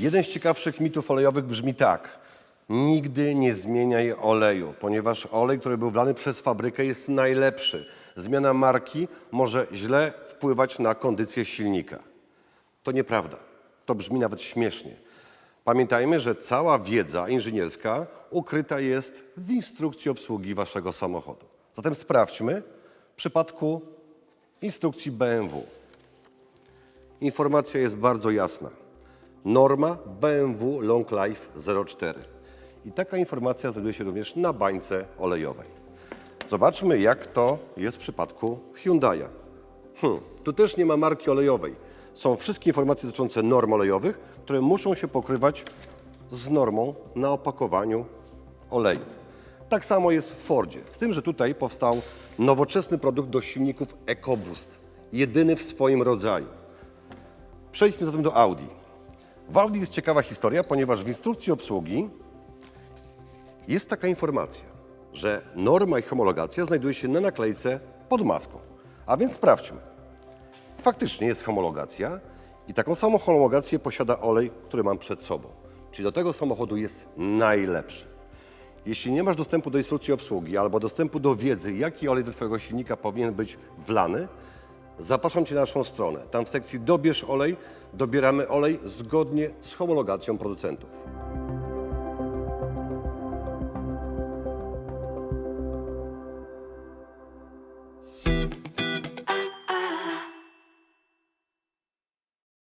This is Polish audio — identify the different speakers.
Speaker 1: Jeden z ciekawszych mitów olejowych brzmi tak. Nigdy nie zmieniaj oleju, ponieważ olej, który był wlany przez fabrykę jest najlepszy. Zmiana marki może źle wpływać na kondycję silnika. To nieprawda. To brzmi nawet śmiesznie. Pamiętajmy, że cała wiedza inżynierska ukryta jest w instrukcji obsługi waszego samochodu. Zatem sprawdźmy w przypadku instrukcji BMW. Informacja jest bardzo jasna. Norma BMW Long Life 04. I taka informacja znajduje się również na bańce olejowej. Zobaczmy, jak to jest w przypadku Hyundai'a. Hmm, tu też nie ma marki olejowej. Są wszystkie informacje dotyczące norm olejowych, które muszą się pokrywać z normą na opakowaniu oleju. Tak samo jest w Fordzie, z tym, że tutaj powstał nowoczesny produkt do silników EcoBoost, jedyny w swoim rodzaju. Przejdźmy zatem do Audi. W Audi jest ciekawa historia, ponieważ w instrukcji obsługi jest taka informacja, że norma i homologacja znajduje się na naklejce pod maską. A więc sprawdźmy. Faktycznie jest homologacja i taką samą homologację posiada olej, który mam przed sobą. Czyli do tego samochodu jest najlepszy. Jeśli nie masz dostępu do instrukcji obsługi albo dostępu do wiedzy, jaki olej do Twojego silnika powinien być wlany, zapraszam Cię na naszą stronę. Tam w sekcji Dobierz olej dobieramy olej zgodnie z homologacją producentów.